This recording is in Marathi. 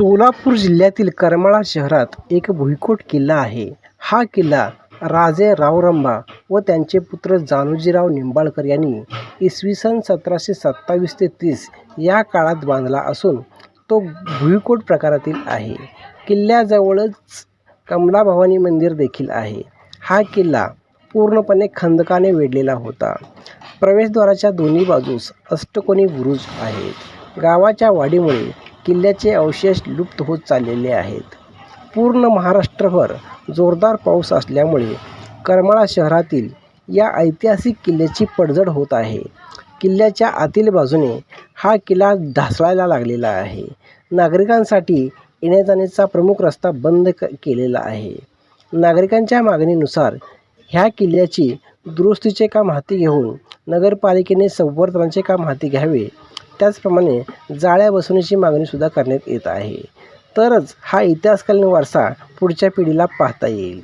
सोलापूर जिल्ह्यातील करमाळा शहरात एक भुईकोट किल्ला आहे. हा किल्ला राजे रावरंबा व त्यांचे पुत्र जानोजीराव निंबाळकर यांनी इसवी सन सतराशे सत्तावीस ते तीस या काळात बांधला असून तो भुईकोट प्रकारातील आहे. किल्ल्याजवळच कमलाभवानी मंदिर देखील आहे. हा किल्ला पूर्णपणे खंदकाने वेढलेला होता. प्रवेशद्वाराच्या दोन्ही बाजूस अष्टकोनी बुरुज आहेत. गावाच्या वाढीमुळे किल्ल्याचे अवशेष लुप्त होत चाललेले आहेत. पूर्ण महाराष्ट्रभर जोरदार पाऊस असल्यामुळे करमाळा शहरातील या ऐतिहासिक किल्ल्याची पडझड होत आहे. किल्ल्याच्या आतील बाजूने हा किल्ला ढासळायला लागलेला आहे. नागरिकांसाठी येण्या जाण्याचा प्रमुख रस्ता बंद क केलेला आहे. नागरिकांच्या मागणीनुसार ह्या किल्ल्याची दुरुस्तीचे काम हाती घेऊन नगरपालिकेने संवर्धनाचे काम हाती घ्यावे त्याचप्रमाणे जाळ्या बसवण्याची मागणीसुद्धा करण्यात येत आहे. तरच हा इतिहासकालीन वारसा पुढच्या पिढीला पाहता येईल.